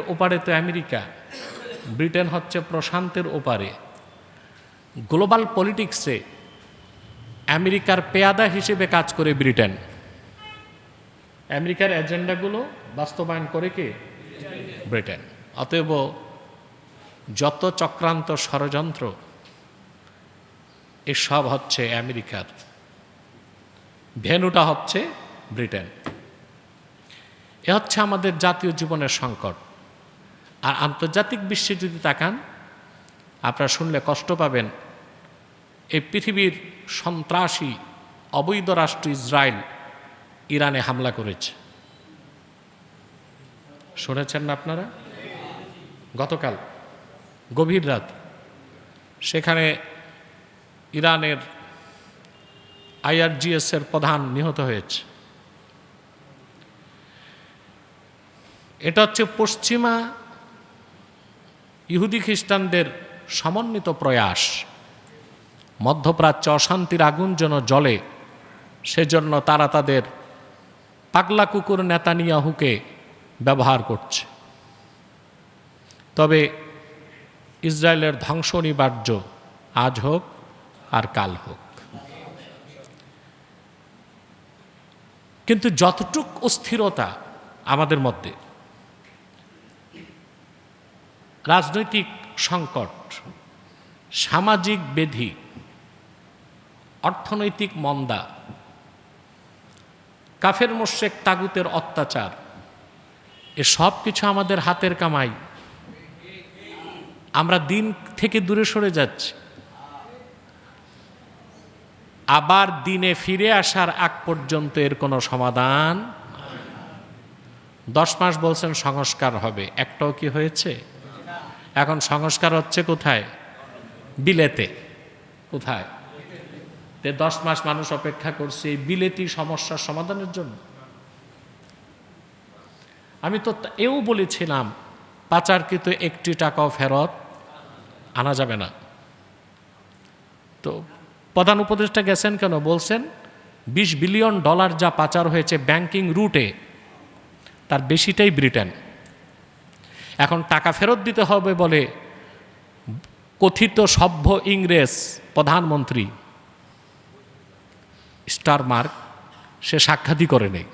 ওপারে তো America, Britain হচ্ছে প্রশান্তের ওপারে। গ্লোবাল পলিটিক্সে আমেরিকার পেয়াদা হিসেবে কাজ করে ব্রিটেন। আমেরিকার এজেন্ডাগুলো বাস্তবায়ন করে কে? ব্রিটেন। অতএব যত চক্রান্ত ষড়যন্ত্র, এসব হচ্ছে আমেরিকার। ভেনুটা হচ্ছে ব্রিটেন। এ হচ্ছে আমাদের জাতীয় জীবনের সংকট। আর আন্তর্জাতিক বিশ্বে যদি তাকান, আপনারা শুনলে কষ্ট পাবেন, এই পৃথিবীর সন্ত্রাসী অবৈধ রাষ্ট্র ইসরায়েল ইরানে হামলা করেছে। শুনেছেন না আপনারা? গতকাল, গভীর রাত, সেখানে ইরানের আইআরজিএস এর প্রধান নিহত হয়েছে। এটা হচ্ছে পশ্চিমা ইহুদি খ্রিস্টানদের সমন্বিত প্রয়াস। মধ্যপ্রাচ্য অশান্তির আগুন যেন জলে সেজন্য তারা তাদের পাগলা কুকুর নেতানিয়াহুকে ব্যবহার করছে। তবে ইসরায়েলের ধ্বংস অনিবার্য আজ হোক আর কাল হোক। কিন্তু যতটুক অস্থিরতা আমাদের মধ্যে রাজনৈতিক সংকট, সামাজিক বেধি, অর্থনৈতিক মন্দা, কাফের মোশেক তাগুতের অত্যাচার, এ সব কিছু আমাদের হাতের কামাই। আমরা দিন থেকে দূরে সরে যাচ্ছি। আবার দিনে ফিরে আসার আগ পর্যন্ত এর কোনো সমাধান দশ মাস বলছেন সংস্কার হবে। একটাও কি হয়েছে? এখন সংস্কার হচ্ছে কোথায়? বিলেতে। কোথায়? তে দশ মাস মানুষ অপেক্ষা করছে এই বিলেতি সমস্যার সমাধানের জন্য। আমি তো এও বলেছিলাম, পাচারকৃত একটি টাকাও ফেরত আনা যাবে না। তো প্রধান উপদেষ্টা গেছেন কেন? বলছেন, বিশ বিলিয়ন ডলার যা পাচার হয়েছে ব্যাংকিং রুটে, তার বেশিটাই ব্রিটেন। এখন টাকা ফেরত দিতে হবে বলে কথিত সভ্য ইংরেজ প্রধানমন্ত্রী স্টারমার্ক সে সাক্ষাৎই করে নেই।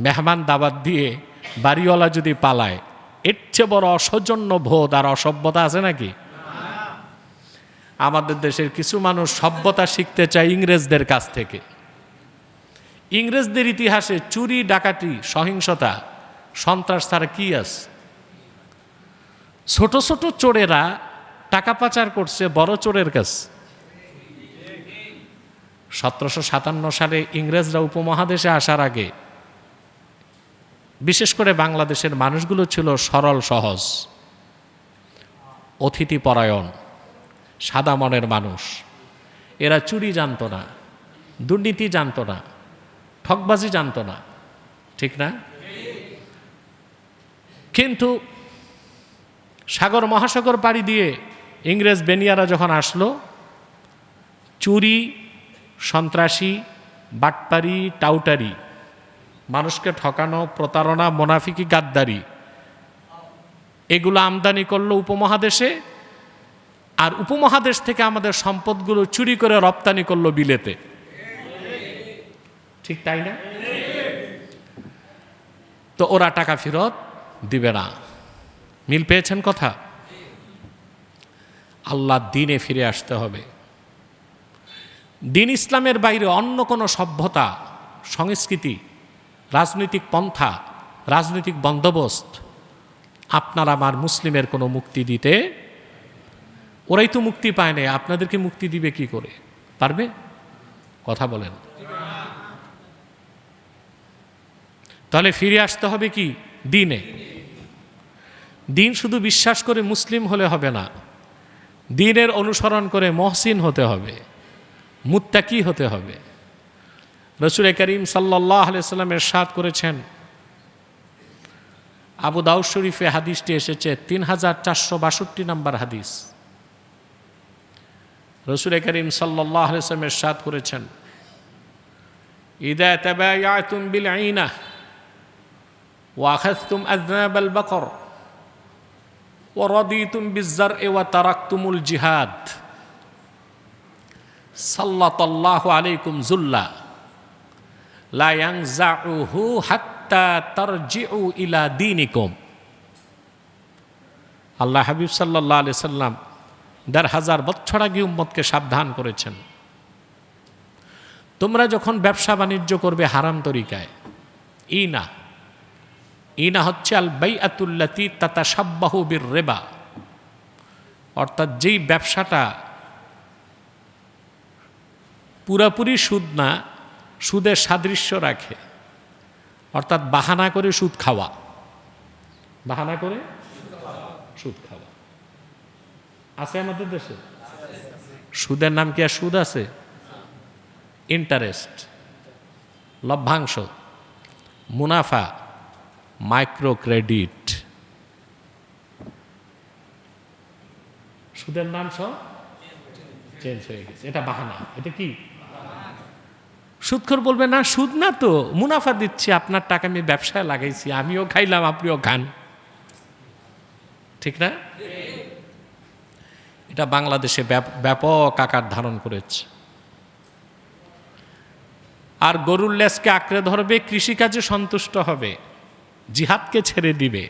মেহমান দাবাত দিয়ে বাড়িওয়ালা যদি পালায়, এর চেয়ে বড় অসৌজন্য বোধ আর অসভ্যতা আছে নাকি? আমাদের দেশের কিছু মানুষ সভ্যতা শিখতে চায় ইংরেজদের কাছ থেকে। ইংরেজদের ইতিহাসে চুরি, ডাকাতি, সহিংসতা, সন্ত্রাস ছাড়া কী আছে? ছোট ছোট চোরেরা টাকা পাচার করছে বড় চোরের কাছে। সতেরোশো সাতান্ন সালে ইংরেজরা উপমহাদেশে আসার আগে, বিশেষ করে বাংলাদেশের মানুষগুলো ছিল সরল, সহজ অতিথি পরায়ণ সাদা মনের মানুষ। এরা চুরি জানতো না, দুর্নীতি জানত না ঠকবাজি জানত না, ঠিক না? কিন্তু সাগর মহাসাগর পাড়ি দিয়ে ইংরেজ বেনিয়ারা যখন আসলো, চুরি, সন্ত্রাসী বাটপারি টাউটারি, মানুষকে ঠকানো, প্রতারণা, মোনাফিকি, গাদ্দারি, এগুলো আমদানি করল উপমহাদেশে, আর উপমহাদেশ থেকে আমাদের সম্পদগুলো চুরি করে রপ্তানি করল বিলেতে। ঠিক তাই না? তো ওরা টাকা ফেরত দিবে না। মিল পেয়েছেন কথা? আল্লাহ দিনে ফিরে আসতে হবে। দিন ইসলামের বাইরে অন্য কোনো সভ্যতা, সংস্কৃতি, রাজনৈতিক পন্থা, রাজনৈতিক বন্দোবস্ত আপনার আমার মুসলিমের কোনো মুক্তি দিতে? ওরাই তো মুক্তি পায় না আপনাদেরকে মুক্তি দিবে কি করে? পারবে? কথা বলেন। তাহলে ফিরে আসতে হবে কি? দিনে। দিন শুধু বিশ্বাস করে মুসলিম হলে হবে না। দিনের অনুসরণ করে মহসিন হতে হবে। মুত্তাকি হতে হবে। রসুল করিম সাল্লাহ সাল্লামের সাদ করেছেন। আবু দাউদ শরীফে হাদিসটি এসেছে তিন হাজার চারশো বাষট্টি নম্বর হাদিস। রসুল করিম সাল্লাহ সাল্লামের সাদ করেছেন, ইদা তবায়াতুম বিল আইনা ওয়াখাস্তুম আজনাবাল বাকর। ওরদিতুম বিজ্জার এওয়া তারাক্তুমুল জিহাদ। সাল্লাতাল্লাহু আলাইকুম জুল্লা লা ইয়াংজাউহু হাত্তা তারজিউ ইলা আল্লাহ হাবিব সাল্লাহ আলি সাল্লাম দেড় হাজার বছর আগে উম্মতকে সাবধান করেছেন। তোমরা যখন ব্যবসা বাণিজ্য করবে হারাম তরিকায়। ই না। ইনা হচ্ছে আল বাই আতুল্লাতি তাতা সাব্বাহু বীর রেবা অর্থাৎ যেই ব্যবসাটা পুরাপুরি সুদ না, সুদের সাদৃশ্য রাখে। অর্থাৎ বাহানা করে সুদ খাওয়া। বাহানা করে সুদ খাওয়া। আছে আমাদের দেশে? সুদের নাম কি আর সুদ আছে? ইন্টারেস্ট, লভ্যাংশ, মুনাফা। মাইক্রো ক্রেডিট সুদের নাম সব? চেঞ্জ হয়ে গেছে। এটা বাহানা। এটা কি? সুদখোর বলবে, না, সুদ না তো, মুনাফা দিচ্ছি, আপনার টাকা আমি ব্যবসায় লাগাইছি, আমিও খাইলাম, আপনিও খান। ঠিক না? এটা বাংলাদেশে ব্যাপ- ব্যাপক আকার ধারণ করেছে। আর গরুর লেজকে আঁকড়ে ধরবে, কৃষিকাজে সন্তুষ্ট হবে। জিহাদকে ছেড়ে দিবে।